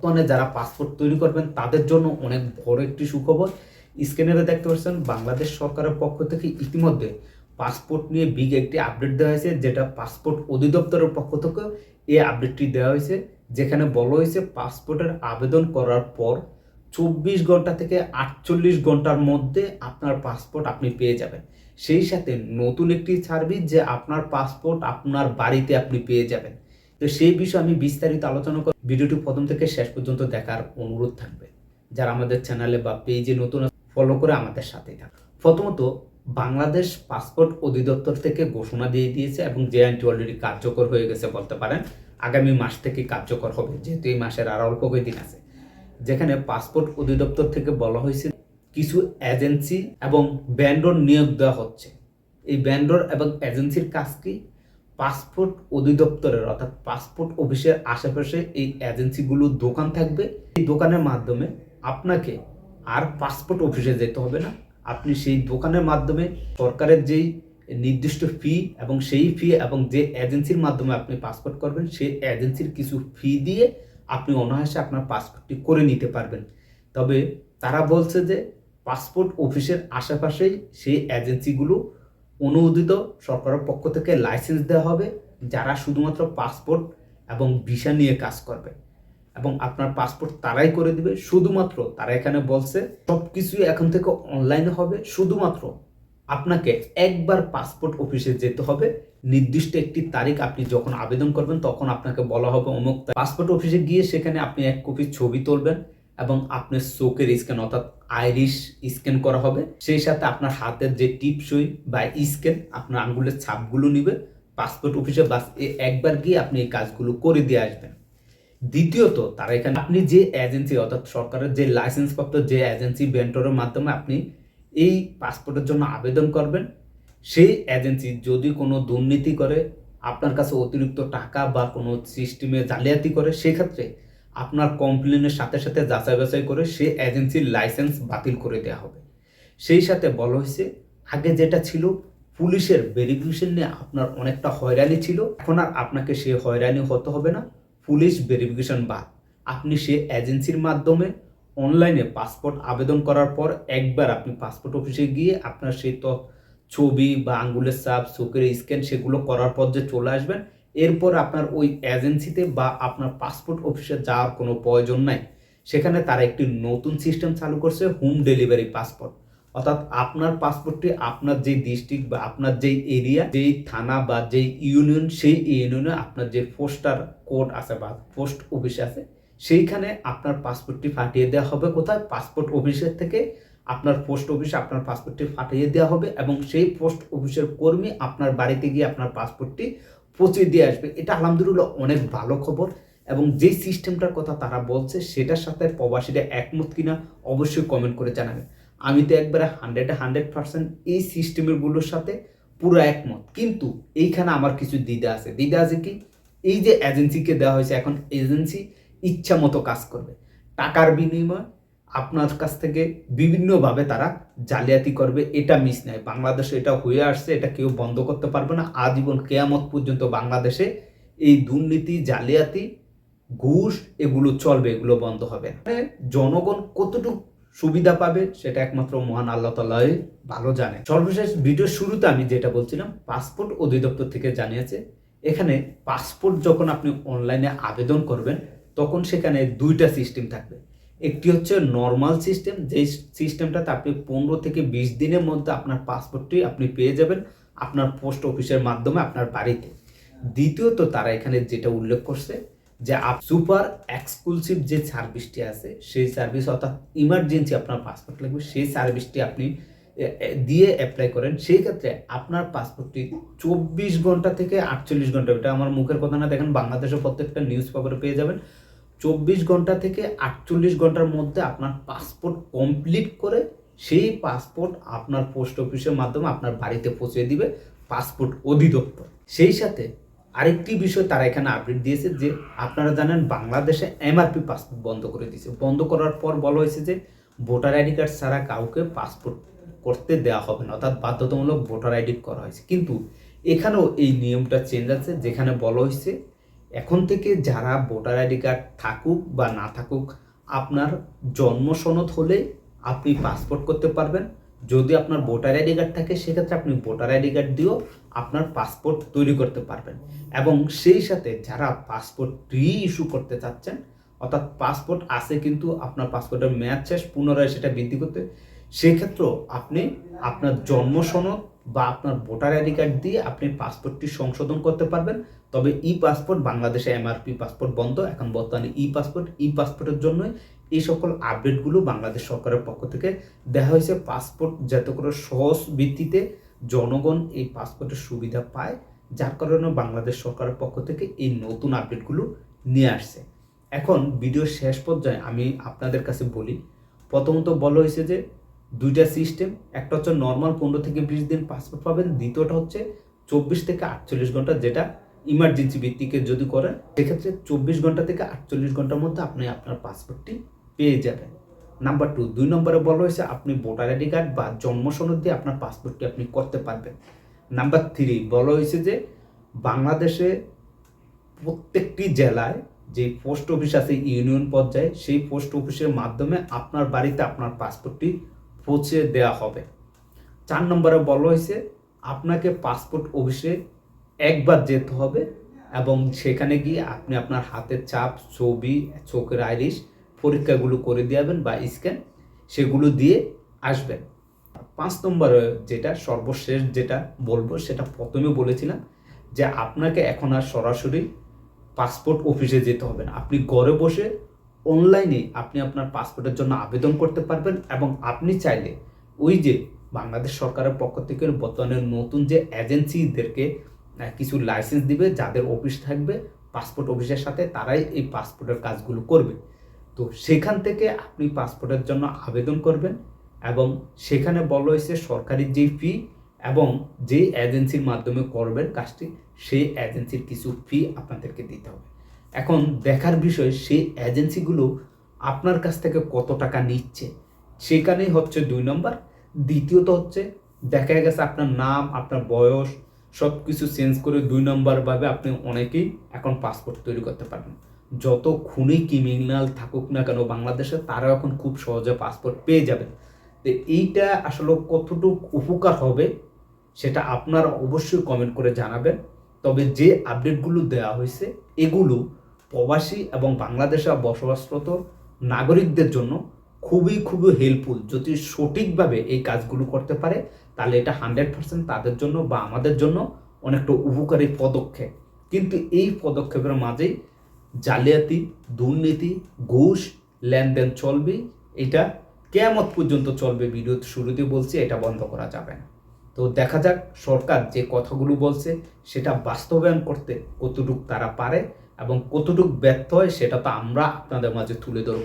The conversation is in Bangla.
বর্তমানে যারা পাসপোর্ট তৈরি করবেন, তাদের জন্য অনেক বড় একটি সুখবর। স্ক্যানারে দেখতে পাচ্ছেন, বাংলাদেশ সরকারের পক্ষ থেকে ইতিমধ্যে পাসপোর্ট নিয়ে বিগ একটি আপডেট দেওয়া হয়েছে, যেটা পাসপোর্ট অধিদপ্তরের পক্ষ থেকে এই আপডেটটি দেওয়া হয়েছে, যেখানে বলা হয়েছে পাসপোর্টের আবেদন করার পর চব্বিশ ঘণ্টা থেকে আটচল্লিশ ঘণ্টার মধ্যে আপনার পাসপোর্ট আপনি পেয়ে যাবেন। সেই সাথে নতুন একটি সার্ভিস যে আপনার পাসপোর্ট আপনার বাড়িতে আপনি পেয়ে যাবেন। তো সেই বিষয়ে আমি বিস্তারিত আলোচনা করব ভিডিওটি প্রথম থেকে শেষ পর্যন্ত দেখার অনুরোধ থাকবে। যারা আমাদের চ্যানেলে বা পেজে নতুন ফলো করে আমাদের সাথেই থাকবে প্রথমত, বাংলাদেশ পাসপোর্ট অধিদপ্তর থেকে ঘোষণা দিয়ে দিয়েছে এবং যে আইনটি অলরেডি কার্যকর হয়ে গেছে বলতে পারেন, আগামী মাস থেকে কার্যকর হবে, যেহেতু এই মাসের আর অল্প কয়েকদিন আছে। যেখানে পাসপোর্ট অধিদপ্তর থেকে বলা হয়েছে, কিছু এজেন্সি এবং ব্যান্ডর নিয়োগ দেওয়া হচ্ছে। এই ব্যান্ডর এবং এজেন্সির কাজ কি? পাসপোর্ট অধিদপ্তরের, অর্থাৎ পাসপোর্ট অফিসের আশেপাশে এই এজেন্সিগুলো দোকান থাকবে। এই দোকানের মাধ্যমে আপনাকে আর পাসপোর্ট অফিসে যেতে হবে না। আপনি সেই দোকানের মাধ্যমে সরকারের যেই নির্দিষ্ট ফি এবং সেই ফি এবং যে এজেন্সির মাধ্যমে আপনি পাসপোর্ট করবেন, সেই এজেন্সির কিছু ফি দিয়ে আপনি অনায়াসে আপনার পাসপোর্টটি করে নিতে পারবেন। তবে তারা বলছে যে পাসপোর্ট অফিসের আশেপাশেই সেই এজেন্সিগুলো অনুমোদিত সরকারের পক্ষ থেকে লাইসেন্স দেওয়া হবে, যারা শুধুমাত্র পাসপোর্ট এবং ভিসা নিয়ে কাজ করবে। এবং আপনার পাসপোর্ট তারাই করে দিবে, শুধুমাত্র তারা এখানে বলছে সব কিছুই এখন থেকে অনলাইনে হবে, শুধুমাত্র আপনাকে একবার পাসপোর্ট অফিসে যেতে হবে, নির্দিষ্ট একটি তারিখ আপনি যখন আবেদন করবেন, তখন আপনাকে বলা হবে অমুক পাসপোর্ট অফিসে গিয়ে সেখানে আপনি এক কপি ছবি তুলবেন এবং আপনার চোখের স্ক্যান অর্থাৎ আইরিশ স্ক্যান করা হবে। সেই সাথে আপনার হাতের যে টিপসই বা স্ক্যান, আপনার আঙ্গুলের ছাপগুলো নিবে। পাসপোর্ট অফিসে বাস একবার গিয়ে আপনি এই কাজগুলো করে দিয়ে আসবেন। দ্বিতীয়ত, তারা এখানে আপনি যে এজেন্সি, অর্থাৎ সরকারের যে লাইসেন্স প্রাপ্ত যে এজেন্সি বেন্টরের মাধ্যমে আপনি এই পাসপোর্টের জন্য আবেদন করবেন, সেই এজেন্সি যদি কোনো দুর্নীতি করে, আপনার কাছে অতিরিক্ত টাকা বা কোনো সিস্টেমে জালিয়াতি করে, সেক্ষেত্রে আপনার কমপ্লেনের সাথে সাথে যাচাই বাছাই করে সে এজেন্সির লাইসেন্স বাতিল করে দেওয়া হবে। সেই সাথে বলা হয়েছে, আগে যেটা ছিল, পুলিশের ভেরিফিকেশন নিয়ে আপনার অনেকটা হয়রানি ছিল। এখন আর আপনাকে সে হয়রানি হতে হবে না। পুলিশ ভেরিফিকেশন বাদ। আপনি সে এজেন্সির মাধ্যমে অনলাইনে পাসপোর্ট আবেদন করার পর একবার আপনি পাসপোর্ট অফিসে গিয়ে আপনার সেই তো ছবি বা আঙ্গুলের সাপ চোখের স্ক্যান সেগুলো করার পর যে চলে আসবেন এরপর আপনার ওই এজেন্সিতে বা আপনার পাসপোর্ট অফিসে যাওয়ার কোনো প্রয়োজন নাই। সেখানে তারা একটি নতুন সিস্টেম চালু করছে হোম ডেলিভারি পাসপোর্ট অর্থাৎ আপনার পাসপোর্টটি আপনার যেই ডিস্ট্রিক্ট বা আপনার যেই এরিয়া যেই থানা বা যেই ইউনিয়ন সেই ইউনিয়নে আপনার যে পোস্টার কোড আছে বা পোস্ট অফিস আছে, সেইখানে আপনার পাসপোর্টটি ফাটিয়ে দেওয়া হবে কোথায়? পাসপোর্ট অফিসের থেকে আপনার পোস্ট অফিসে আপনার পাসপোর্টটি ফাটিয়ে দেওয়া হবে এবং সেই পোস্ট অফিসের কর্মী আপনার বাড়িতে গিয়ে আপনার পাসপোর্টটি পৌঁছে দিয়ে আসবে। এটা আলহামদুলিল্লাহ অনেক ভালো খবর এবং যে সিস্টেমটার কথা তারা বলছে সেটার সাথে প্রবাসীরা একমত কিনা অবশ্যই কমেন্ট করে জানাবে আমি তো একবারে হান্ড্রেডে হান্ড্রেড পার্সেন্ট এই সিস্টেমেরগুলোর সাথে পুরো একমত। কিন্তু এইখানে আমার কিছু দ্বিধা আছে। দ্বিধা আছে কি? এই যে এজেন্সিকে দেওয়া হয়েছে, এখন এজেন্সি ইচ্ছা মতো কাজ করবে। টাকার বিনিময় আপনার কাছ থেকে বিভিন্নভাবে তারা জালিয়াতি করবে, এটা মিস নেয় বাংলাদেশে এটা হয়ে আসছে, এটা কেউ বন্ধ করতে পারবে না। আজীবন কেয়ামত পর্যন্ত বাংলাদেশে এই দুর্নীতি, জালিয়াতি, ঘুষ এগুলো চলবে, এগুলো বন্ধ হবে মানে জনগণ কতটুকু সুবিধা পাবে, সেটা একমাত্র মহান আল্লাহ তাল্লাহ ভালো জানে। সর্বশেষ ভিডিওর শুরুতে আমি যেটা বলছিলাম পাসপোর্ট অধিদপ্তর থেকে জানিয়েছে, এখানে পাসপোর্ট যখন আপনি অনলাইনে আবেদন করবেন, তখন সেখানে দুইটা সিস্টেম থাকবে। একটি হচ্ছে নর্মাল সিস্টেম যেই সিস্টেমটাতে আপনি পনেরো থেকে বিশ দিনের মধ্যে আপনার পাসপোর্টটি আপনি পেয়ে যাবেন আপনার পোস্ট অফিসের মাধ্যমে আপনার বাড়িতে। দ্বিতীয়ত তারা এখানে যেটা উল্লেখ করছে, যে আপ সুপার এক্সক্লুসিভ যে সার্ভিসটি আছে, সেই সার্ভিস অর্থাৎ ইমার্জেন্সি আপনার পাসপোর্ট লাগবে, সেই সার্ভিসটি আপনি দিয়ে অ্যাপ্লাই করেন। সেই ক্ষেত্রে আপনার পাসপোর্টটি চব্বিশ ঘণ্টা থেকে আটচল্লিশ ঘণ্টা, এটা আমার মুখের কথা না, দেখেন বাংলাদেশের প্রত্যেকটা নিউজ পেপারে পেয়ে যাবেন। চব্বিশ ঘণ্টা থেকে আটচল্লিশ ঘণ্টার মধ্যে আপনার পাসপোর্ট কমপ্লিট করে সেই পাসপোর্ট আপনার পোস্ট অফিসের মাধ্যমে আপনার বাড়িতে পৌঁছে দিবে পাসপোর্ট অধিদপ্তর। সেই সাথে আরেকটি বিষয় তারা এখানে আপডেট দিয়েছে যে আপনারা জানেন বাংলাদেশে এমআরপি পাসপোর্ট বন্ধ করে দিয়েছে। বন্ধ করার পর বলা হয়েছে যে ভোটার আইডি কার্ড ছাড়া কাউকে পাসপোর্ট করতে দেওয়া হবে না, অর্থাৎ বাধ্যতামূলক ভোটার আইডি করা হয়েছে। কিন্তু এখানেও এই নিয়মটা চেঞ্জ আছে, যেখানে বলা হয়েছে এখন থেকে যারা ভোটার আইডি কার্ড থাকুক বা না থাকুক, আপনার জন্ম সনদ হলে আপনি পাসপোর্ট করতে পারবেন। যদি আপনার ভোটার আইডি কার্ড থাকে, সেক্ষেত্রে আপনি ভোটার আইডি কার্ড দিয়েও আপনার পাসপোর্ট তৈরি করতে পারবেন। এবং সেই সাথে যারা পাসপোর্ট রি ইস্যু করতে চাচ্ছেন, অর্থাৎ পাসপোর্ট আছে কিন্তু আপনার পাসপোর্টের মেয়াদ শেষ, পুনরায় সেটা বৃদ্ধি করতে, সেক্ষেত্রেও আপনি আপনার জন্ম সনদ বা আপনার ভোটার আইডি কার্ড দিয়ে আপনি পাসপোর্টটি সংশোধন করতে পারবেন। তবে ই পাসপোর্ট বাংলাদেশে এমআরপি পাসপোর্ট বন্ধ। এখন বর্তমানে ই পাসপোর্ট ই পাসপোর্টের জন্য এই সকল আপডেটগুলো বাংলাদেশ সরকারের পক্ষ থেকে দেওয়া হয়েছে। পাসপোর্ট যাতে করে সহজ ভিত্তিতে জনগণ এই পাসপোর্টের সুবিধা পায়। যার কারণে বাংলাদেশ সরকারের পক্ষ থেকে এই নতুন আপডেটগুলো নিয়ে আসছে। এখন ভিডিও শেষ পর্যায়ে আমি আপনাদের কাছে বলি, প্রথমত বলা হয়েছে যে দুইটা সিস্টেম, একটা হচ্ছে নর্মাল পনেরো থেকে বিশ দিন পাসপোর্ট পাবেন, দ্বিতীয়টা হচ্ছে চব্বিশ থেকে আটচল্লিশ ঘণ্টা যেটা ইমার্জেন্সি ভিত্তিকে যদি করেন, সেক্ষেত্রে চব্বিশ ঘণ্টা থেকে আটচল্লিশ ঘণ্টার মধ্যে আপনি আপনার পাসপোর্টটি পেয়ে যাবেন। নাম্বার টু দুই নম্বরে বলা হয়েছে আপনি ভোটার আইডি কার্ড বা জন্ম সনদ দিয়ে আপনার পাসপোর্টটি আপনি করতে পারবেন। নাম্বার থ্রি বলা হয়েছে যে বাংলাদেশে প্রত্যেকটি জেলায় যে পোস্ট অফিস আছে, ইউনিয়ন পর্যায়ে, সেই পোস্ট অফিসের মাধ্যমে আপনার বাড়িতে আপনার পাসপোর্টটি পৌঁছে দেওয়া হবে। চার নম্বরে বলা হয়েছে, আপনাকে পাসপোর্ট অফিসে একবার যেতে হবে এবং সেখানে গিয়ে আপনি আপনার হাতের চাপ, ছবি, চোখের আইরিশ পরীক্ষাগুলো করে দিয়াবেন বা স্ক্যান সেগুলো দিয়ে আসবেন। পাঁচ নম্বরে যেটা, সর্বশেষ যেটা বলব, সেটা প্রথমে বলেছিলাম যে আপনাকে এখন আর সরাসরি পাসপোর্ট অফিসে যেতে হবে না। আপনি ঘরে বসে অনলাইনে আপনি আপনার পাসপোর্টের জন্য আবেদন করতে পারবেন এবং আপনি চাইলে ওই যে বাংলাদেশ সরকারের পক্ষ থেকে বর্তমানে নতুন যে এজেন্সিদেরকে কিছু লাইসেন্স দিবে, যাদের অফিস থাকবে পাসপোর্ট অফিসের সাথে তারাই এই পাসপোর্টের কাজগুলো করবে। তো সেখান থেকে আপনি পাসপোর্টের জন্য আবেদন করবেন এবং সেখানে বলা হয়েছে সরকারি যে ফি এবং যে এজেন্সির মাধ্যমে করবেন কাজটি, সেই এজেন্সির কিছু ফি আপনাদেরকে দিতে হবে। এখন দেখার বিষয়, সেই এজেন্সিগুলো আপনার কাছ থেকে কত টাকা নিচ্ছে? সেখানেই হচ্ছে দুই নম্বর। দ্বিতীয়ত হচ্ছে, দেখা গেছে আপনার নাম, আপনার বয়স সব কিছু চেঞ্জ করে দুই নম্বরভাবে আপনি অনেকেই এখন পাসপোর্ট তৈরি করতে পারবেন। যত খুনি ক্রিমিনাল থাকুক না কেন বাংলাদেশে তারা এখন খুব সহজে পাসপোর্ট পেয়ে যাবেন তো এইটা আসলে কতটুকু উপকার হবে, সেটা আপনারা অবশ্যই কমেন্ট করে জানাবেন। তবে যে আপডেটগুলো দেওয়া হয়েছে, এগুলো প্রবাসী এবং বাংলাদেশে বসবাসরত নাগরিকদের জন্য খুবই খুবই হেল্পফুল যদি সঠিকভাবে এই কাজগুলো করতে পারে, তাহলে এটা হান্ড্রেড পার্সেন্ট তাদের জন্য বা আমাদের জন্য অনেকটা উপকারী পদক্ষেপ। কিন্তু এই পদক্ষেপের মাঝেই জালিয়াতি, দুর্নীতি, ঘুষ, লেনদেন চলবে, এটা কেয়ামত পর্যন্ত চলবে ভিডিও শুরুতে বলছি, এটা বন্ধ করা যাবে না। তো দেখা যাক সরকার যে কথাগুলো বলছে, সেটা বাস্তবায়ন করতে কতটুক তারা পারে। এবং কতটুকু ব্যর্থ হয় সেটা তো আমরা আপনাদের মাঝে তুলে ধরব।